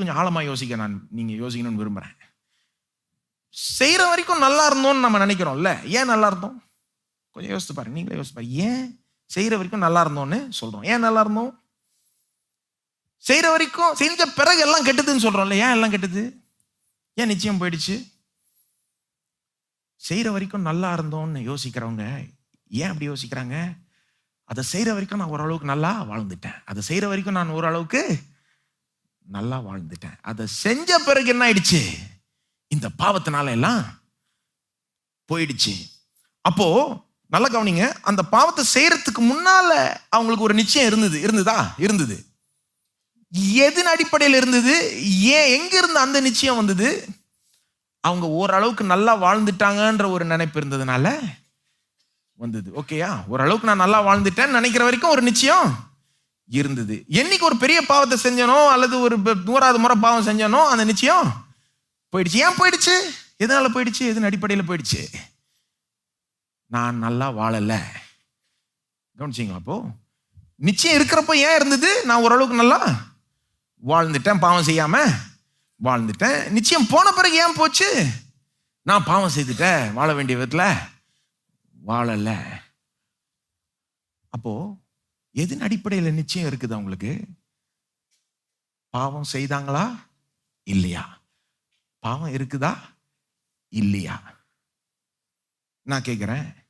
கொஞ்சம் ஆழமாக யோசிக்க நான் நீங்கள் யோசிக்கணும்னு விரும்புகிறேன் செய்கிற வரைக்கும் நல்லா இருந்தோம்னு நம்ம நினைக்கிறோம்ல. ஏன் நல்லா இருந்தோம்? கொஞ்சம் யோசித்து பாருங்க. நீங்களே யோசிச்சு பாருங்க. ஏன் செய்கிற வரைக்கும் நல்லா இருந்தோம்னு சொல்கிறோம் ஏன் நல்லா இருந்தோம்? செய்கிற வரைக்கும் செஞ்ச பிறகு எல்லாம் கெட்டதுன்னு சொல்கிறோம்ல ஏன் எல்லாம் கெட்டது? ஏன் நிச்சயம் போயிடுச்சு? செய்கிற வரைக்கும் நல்லா இருந்தோம்னு யோசிக்கிறவங்க ஏன் அப்படி யோசிக்கிறாங்க? அதை செய்கிற வரைக்கும் நான் ஓரளவுக்கு நல்லா வாழ்ந்துட்டேன். அதை செய்கிற வரைக்கும் நான் ஓரளவுக்கு நல்லா வாழ்ந்துட்டேன். அதை செஞ்ச பிறகு என்ன ஆயிடுச்சு? இந்த பாவத்தினால எல்லாம் போயிடுச்சு. அப்போ நல்ல கவனிங்க அந்த பாவத்தை செய்யறதுக்கு முன்னால அவங்களுக்கு ஒரு நிச்சயம் இருந்தது. இருந்ததா? இருந்தது. எதன் அடிப்படையில் இருந்தது? ஏன் எங்க இருந்து அந்த நிச்சயம் வந்தது? அவங்க ஓரளவுக்கு நல்லா வாழ்ந்துட்டாங்கன்ற ஒரு நினைப்பு இருந்ததுனால வந்தது. ஓகேயா? ஓரளவுக்கு நான் நல்லா வாழ்ந்துட்டேன்னு நினைக்கிற வரைக்கும் ஒரு நிச்சயம் இருந்தது. என்னைக்கு ஒரு பெரிய பாவத்தை செஞ்சனோ அல்லது ஒரு நூறாவது முறை பாவம் செஞ்சனோ அந்த நிச்சயம் போயிடுச்சு. ஏன் போயிடுச்சு? எதனால போயிடுச்சு? எதன் அடிப்படையில் போயிடுச்சு? நான் நல்லா வாழல. கவனிச்சிங்களா அப்போ? நிச்சயம் இருக்கிறப்போ ஏன் இருந்தது? நான் ஓரளவுக்கு நல்லா வாழ்ந்துட்டேன். பாவம் செய்யாம வாழ்ந்துட்டேன். நிச்சயம் போன பிறகு ஏன் போச்சு? நான் பாவம் செய்துட்டேன். வாழ வேண்டிய விதத்தில் வாழல. அப்போது எதன் அடிப்படையில் நிச்சயம் இருக்குது அவங்களுக்கு? பாவம் செய்தாங்களா? இல்லையா? பாவம் இருக்குதா? இல்லையா? நான் கேட்கிறேன்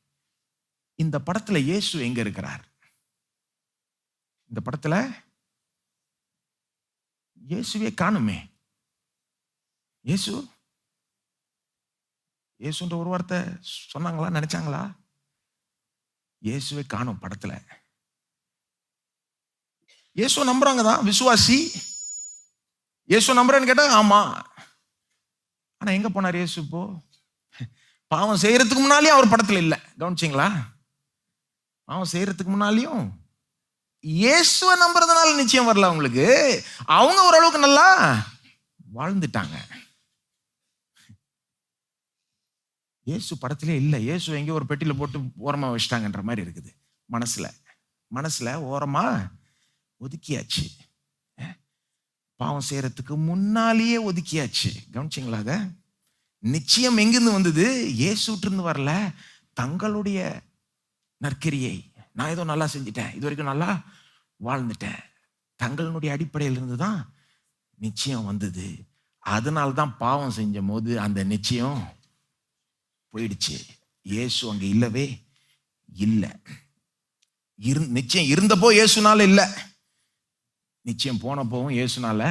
இந்த படத்துல இயேசு எங்க இருக்கிறார்? இந்த படத்துல இயேசுவே காணுமே. இயேசு? இயேசுன்ற ஒரு வார்த்தை சொன்னாங்களா? நினைச்சாங்களா? இயேசுவே காணும் படத்துல. இயேசு நம்புறாங்க தான் விசுவாசி. இயேசு நம்புறேன்னு கேட்டா ஆமா. ஆனா எங்க போனார் இயேசு இப்போ? பாவம் செய்யறதுக்கு முன்னாலேயும் அவர் படத்துல இல்லை. கவனிச்சிங்களா? பாவம் செய்யறதுக்கு முன்னாலேயும். இயேசுவை நம்புறதுனால நிச்சயம் வரல அவங்களுக்கு. அவங்க ஓரளவுக்கு நல்லா வாழ்ந்துட்டாங்க. இயேசு படத்திலே இல்லை. இயேசு எங்கேயோ ஒரு பெட்டியில் போட்டு ஓரமாக வச்சிட்டாங்கன்ற மாதிரி இருக்குது. மனசில். மனசில் ஓரமாக ஒதுக்கியாச்சு. பாவம் செய்யறதுக்கு முன்னாலேயே ஒதுக்கியாச்சு. கவனிச்சிங்களா அதை? நிச்சயம் எங்கிருந்து வந்தது? இயேசுட்டிருந்து வரல. தங்களுடைய நற்கரியை. நான் ஏதோ நல்லா செஞ்சிட்டேன். இது வரைக்கும் நல்லா வாழ்ந்துட்டேன். தங்களுடைய அடிப்படையிலிருந்து தான் நிச்சயம் வந்தது. அதனால தான் பாவம் செஞ்ச போது அந்த நிச்சயம் போயிடுச்சு. இயேசு அங்கே இல்லவே இல்லை. இரு நிச்சயம் இருந்தப்போ இயேசுனால இல்லை. நிச்சயம் போனப்போவும் இயேசுனால